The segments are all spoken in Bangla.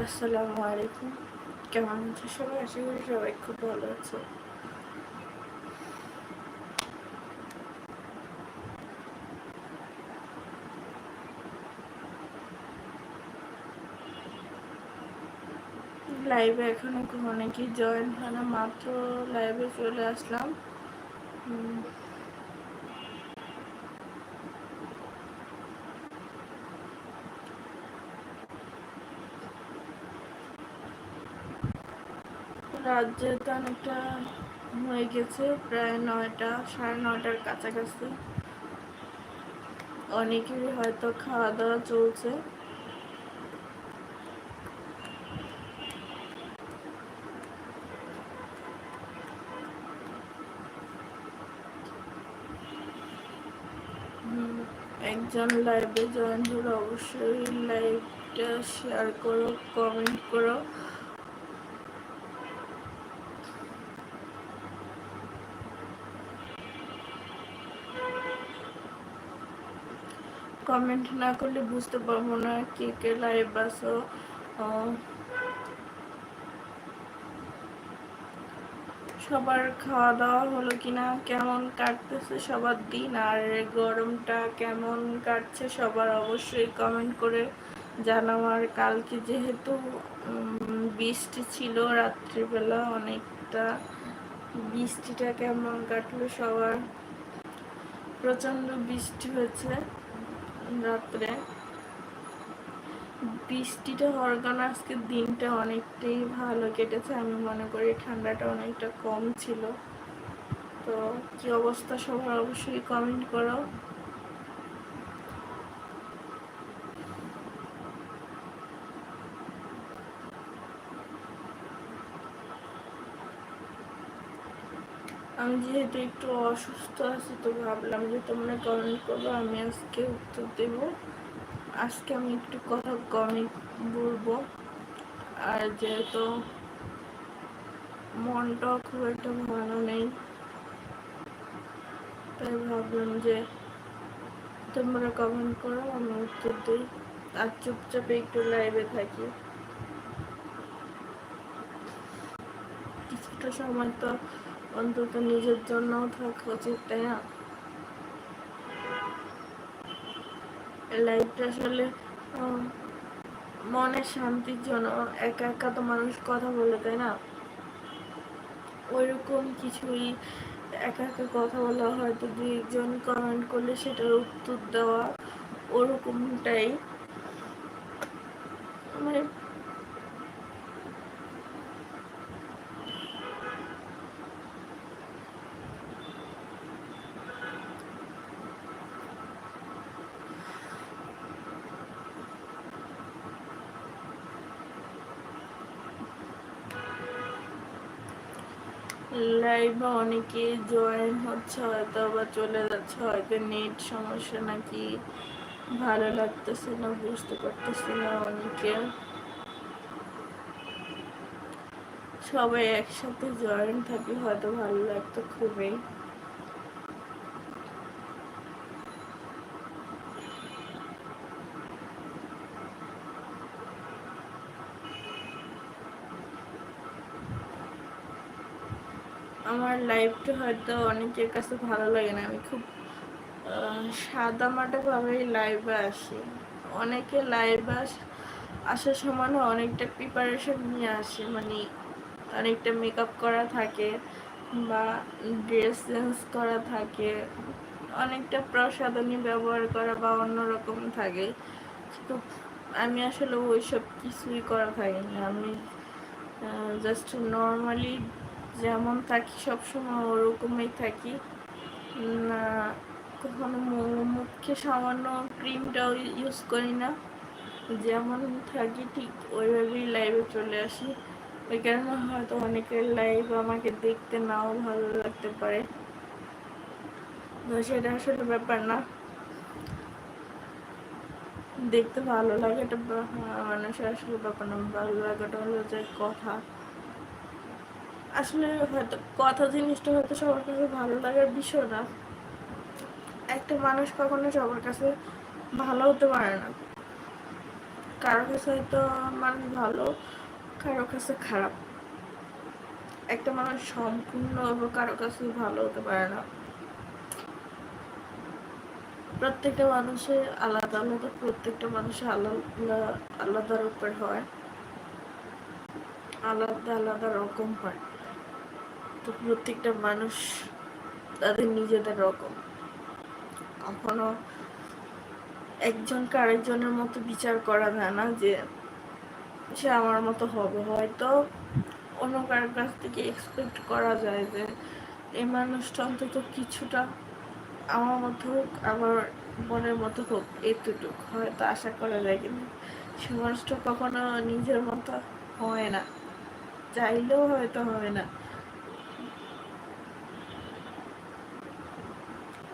আসসালামু আলাইকুম। কেমন আছো সবাই? আশা করি সবাই খুব ভালো আছো। লাইভে এখনও অনেকেই জয়েন হয় না মাত্র লাইভে চলে আসলাম। রাত যেহেতু অনেকটা হয়ে গেছে, প্রায় নয়টা, সাড়ে নয়টার কাছাকাছি। অনেকেরই হয়তো খাওয়া দাওয়া চলছে একজন লাইভে জয়েন হলে অবশ্যই লাইভটা শেয়ার করো কমেন্ট করো। কমেন্ট না করলে বুঝতে পারব না কে কে লাইভ আসো সবার খাওয়া দাওয়া হলো কিনা, কেমন কাটতেছে সবার দিন, আর গরমটা কেমন কাটছে সবার অবশ্যই কমেন্ট করে জানাও, আর কালকে যেহেতু বৃষ্টি ছিল রাত্রিবেলা অনেকটা, বৃষ্টিটা কেমন কাটলো সবার প্রচণ্ড বৃষ্টি হয়েছে। রাত্রে। বৃষ্টিটা হওয়ার কারণে আজকের দিনটা অনেকটাই ভালো কেটেছে। আমি মনে করি ঠান্ডাটা অনেকটা কম ছিল। তো কি অবস্থা সবার অবশ্যই কমেন্ট করো। আমি যেহেতু একটু অসুস্থ আছি, তো ভাবলাম যে তোমরা কমেন্ট করব, আমি আজকে উত্তর দেব। আজকে আমি একটু কথা কমই বলব। আর যেহেতু মনটাও খুব একটা ভালো নেই, তাই ভাবলাম যে তোমরা কমেন্ট করো, আমি উত্তর দিই। আর চুপচাপ একটু লাইভে থাকি। কিছুটা সময় তো অন্তত নিজের জন্যও থাকা উচিত তাই না লাইফটা আসলে মনের শান্তির জন্য একা একা তো মানুষ কথা বলে, তাই না? ওইরকম কিছুই একা একা কথা বলা হয়তো দুইজন কমেন্ট করলে সেটার উত্তর দেওয়া ওরকমটাই। মানে লাইভে অনেকে জয়েন হচ্ছে হয়তো বা চলে যাচ্ছে, হয়তো নেট সমস্যা নাকি ভালো লাগতেছে না, বুঝতে পারতেছি না অনেকে। সবাই একসাথে জয়েন থাকলে হয়তো ভালো লাগতো খুবই। আমার লাইফটা হয়তো অনেকের কাছে ভালো লাগে না। আমি খুব সাদা ভাবে লাইভে আসি। অনেকে লাইভ আস, আসার সময় অনেকটা প্রিপারেশন নিয়ে আসে। মানে অনেকটা মেকআপ করা থাকে বা ড্রেস চেঞ্জ করা থাকে। অনেকটা প্রসাধনী ব্যবহার করা বা অন্যরকম থাকে। তো আমি আসলে ওইসব কিছুই করা থাকি আমি জাস্ট নর্মালি যেমন থাকি সবসময়, ওরকমই থাকি। না কখনো মুখে সামান্য ক্রিমটাও ইউজ করি না। যেমন থাকি ঠিক ওইভাবেই লাইভে চলে আসি। ওই কারণে হয়তো অনেকের লাইভ আমাকে দেখতে নাও ভালো লাগতে পারে। সেটা আসলে ব্যাপার না। দেখতে ভালো লাগে এটা মানুষের আসলে ব্যাপার না। ভালো লাগাটা হলো যে কথা। আসলে হয়তো কথা জিনিসটা হয়তো সবার কাছে ভালো লাগার বিষয় না। একটা মানুষ কখনো সবার কাছে ভালো হতে পারে না। কারও কাছে হয়তো মানুষ ভালো, কারও কাছে খারাপ। একটা মানুষ সম্পূর্ণ কারও কাছে ভালো হতে পারে না। প্রত্যেকটা মানুষের আলাদা আলাদা, প্রত্যেকটা মানুষের আলাদা আলাদা উপর হয়। আলাদা আলাদা রকম হয়। তো প্রত্যেকটা মানুষ তাদের নিজেদের রকম। এখনও একজনকে আরেকজনের মতো বিচার করা যায় না যে সে আমার মতো হবে। হয়তো অন্য কারোর কাছ থেকে এক্সপেক্ট করা যায় যে এই মানুষটা অন্তত কিছুটা আমার মতো হোক, আমার মনের মতো হোক, এতটুক। হয়তো আশা করা যায়, কিন্তু সে মানুষটা কখনো নিজের মতো হয় না। চাইলেও হয়তো হয় না।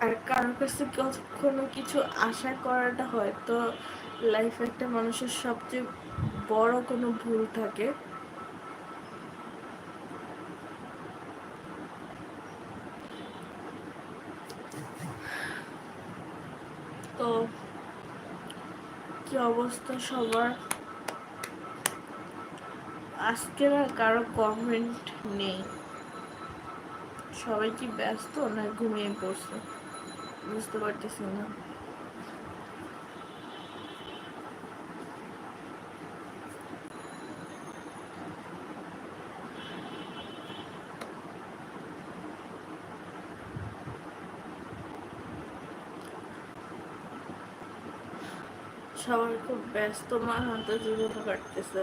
আর কারোর কাছে কোনো কিছু আশা করাটা হয়তো লাইফে একটা মানুষের সবচেয়ে বড় কোনো ভুল থাকে। তো কি অবস্থা সবার? আজকে না কারও কমেন্ট নেই। সবাই কি ব্যস্ত না ঘুমিয়ে পড়ছে? বুঝতে পারতেছি না। সবার খুব ব্যস্ত মা হাতে জীবন কাটতেছে।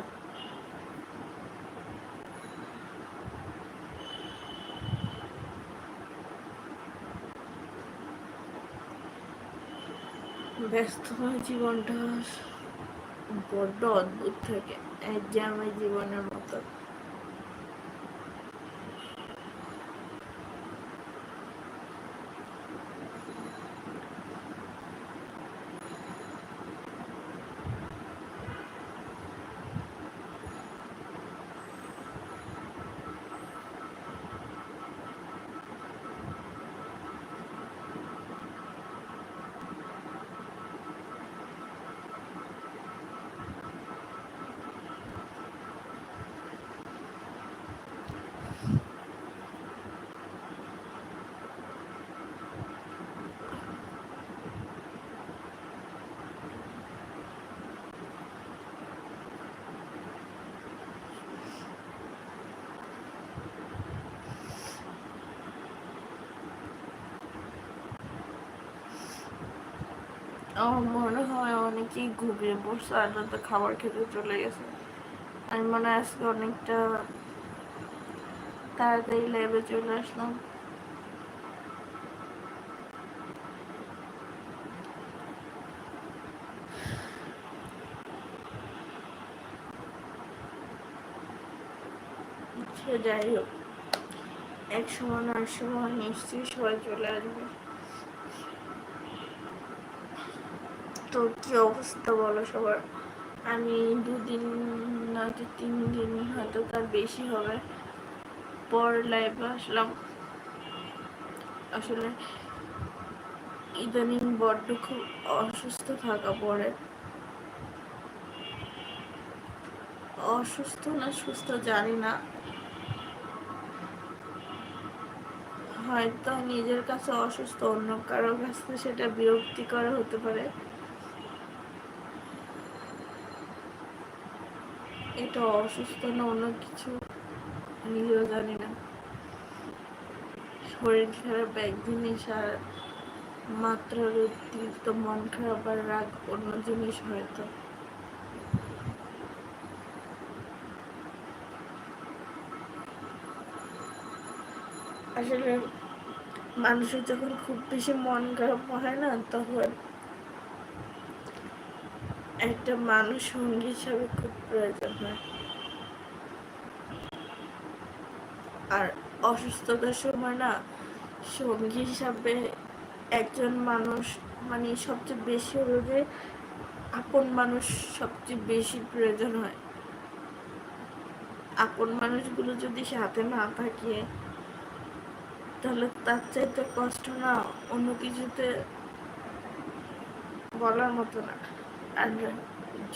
ব্যস্তময় জীবনটা বড্ড অদ্ভুত থাকে এক জীবনের মতো। মনে হয় অনেকেই ঘুমিয়ে বসছে আর তো খাবার খেতে চলে গেছে। আমি মনে হয় আজকে অনেকটা তাড়াতাড়ি লেবে চলে আসলাম। যাই হোক এক সময় না এক সময় নিশ্চয়ই সবাই চলে আসবে। তো কি অবস্থা বলো সবার? আমি দুদিন না তিন দিন হয়তো তার বেশি হবে। পর লাইভে আসলাম। আসলে ইদানিং বড্ড খুব অসুস্থ থাকা পড়ে। অসুস্থ না সুস্থ জানি না। হয়তো নিজের কাছে অসুস্থ, অন্য কারোর কাছে সেটা বিরক্তিকর হতে পারে। এটা অসুস্থ না অন্য কিছু? নিজেও জানি না। শরীর খারাপ এক জিনিস আর মাত্রার অতিরিক্ত মন খারাপ আর রাগ অন্য জিনিস হয়তো আসলে মানুষের যখন খুব বেশি মন খারাপ হয় না, তখন একটা মানুষ সঙ্গী হিসাবে খুব প্রয়োজন হয়। আর অসুস্থতার সময় না, সঙ্গী হিসাবে একজন মানুষ মানে সবচেয়ে বেশি হলো আপন মানুষ সবচেয়ে বেশি প্রয়োজন হয়। আপন মানুষগুলো যদি সাথে না থাকে, তাহলে তার চাইতে কষ্ট না, অন্য কিছুতে বলার মতো না। আর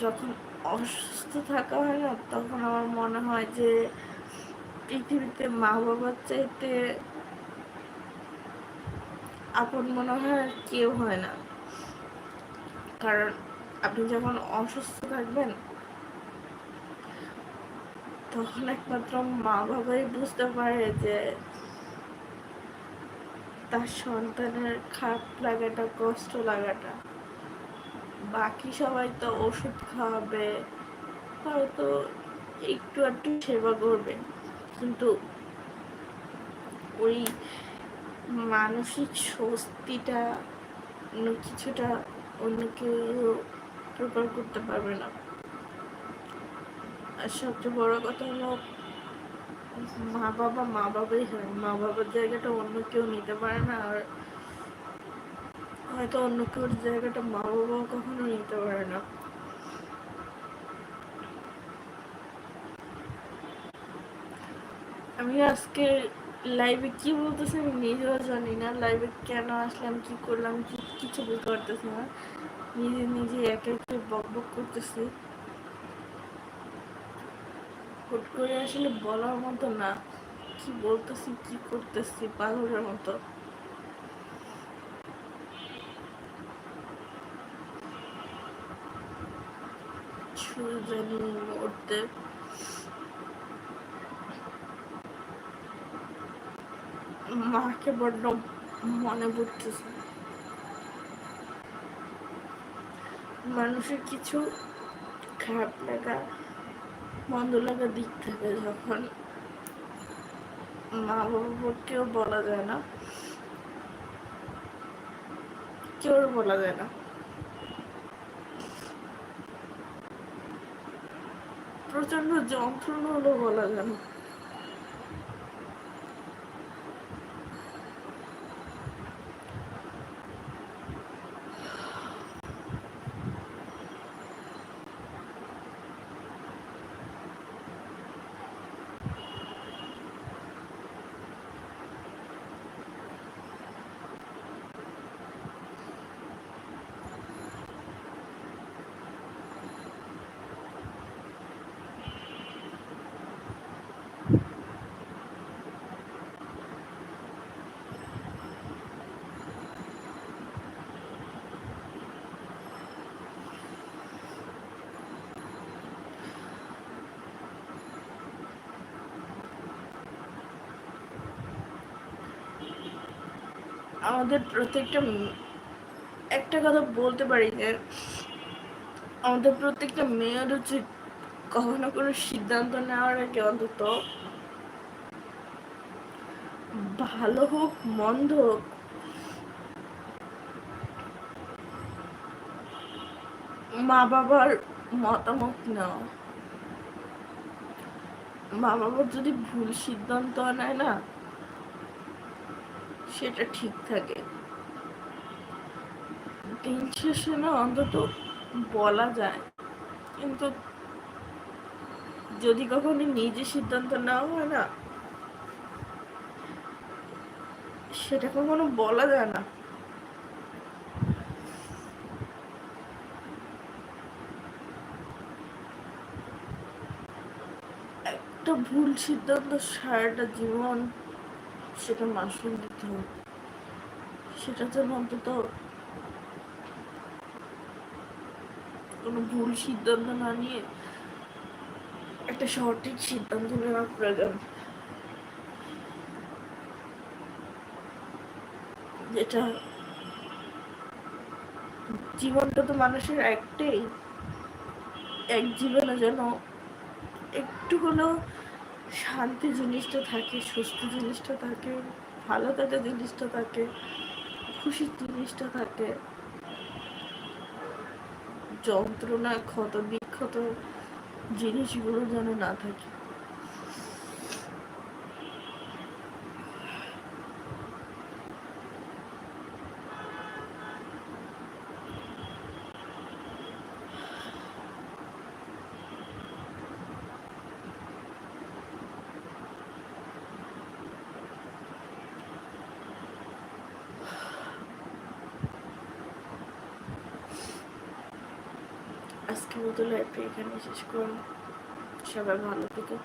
যখন অসুস্থ থাকা হয় না, তখন আমার মনে হয় যে পৃথিবীতে মা বাবার চাইতে আপন মনে হয় কেউ হয় না। কারণ আপনি যখন অসুস্থ থাকবেন, তখন একমাত্র মা বাবাই বুঝতে পারে যে তার সন্তানের খারাপ লাগাটা, কষ্ট লাগাটা। বাকি সবাই তো ওষুধ খাওয়াবে হয়তো একটু একটু সেবা করবে। কিন্তু ওই মানসিক স্বস্তিটা অন্য কিছুটা অন্য কেউ প্রকার করতে পারবে না। আর সবচেয়ে বড় কথা হলো, মা বাবা মা বাবাই হয়, মা বাবার জায়গাটা অন্য কেউ নিতে পারে না, আর হয়তো অন্য কেউ জায়গাটা মা বাবা কখনো নিতে পারে না। আমি আজকে লাইভে কি বলতেছি আমি নিজেও জানি না লাইভে কেন আসলাম, কি করলাম, কি, কিছু বুঝতে পারতেছি না। নিজে নিজে একে একে বক বক করতেছি। হুট করে আসলে বলার মতো না, কি বলতেছি, কি করতেছি, পাগলের মতো। জানি মাকে বড্ড মনে পড়তেছে। মানুষের কিছু খারাপ লাগা, মন্দ লাগা দিক থাকে যখন মা বাবা কেউ বলা যায় না। কেউ বলা যায় না। প্রচণ্ড যন্ত্রণা হলো বলা যায় আমাদের প্রত্যেকটা একটা কথা বলতে পারি যে আমাদের প্রত্যেকটা মেয়ের উচিত কখনো কোনো সিদ্ধান্ত নেওয়ার আগে অন্তত ভালো হোক, মন্দ হোক মা বাবার মতামত নেওয়া। মা বাবার যদি ভুল সিদ্ধান্ত নেয় না সেটা ঠিক থাকে। দিন শেষে না অন্তত বলা যায়। কিন্তু যদি কখনো নিজে সিদ্ধান্ত নেওয়া হয় না, সেটা কখনো বলা যায় না। একটা ভুল সিদ্ধান্ত সারাটা জীবন সেটা মাসুল দিতে হবে। সেটা যেন অন্তত কোনো ভুল সিদ্ধান্ত না নিয়ে একটা সঠিক সিদ্ধান্ত নেওয়ার প্রয়োজন। যেটা জীবনটা তো মানুষের একটাই। এক জীবনে যেন একটু হলেও শান্তি জিনিসটা থাকে, স্বস্তি জিনিসটা থাকে ভালো থাকা জিনিসটা থাকে, খুশির জিনিসটা থাকে। যন্ত্রণা ক্ষত বিক্ষত জিনিসগুলো যেন না থাকে। আজকের মতো লাইফটা এখানে শেষ করুন সবাই ভালো থেকো।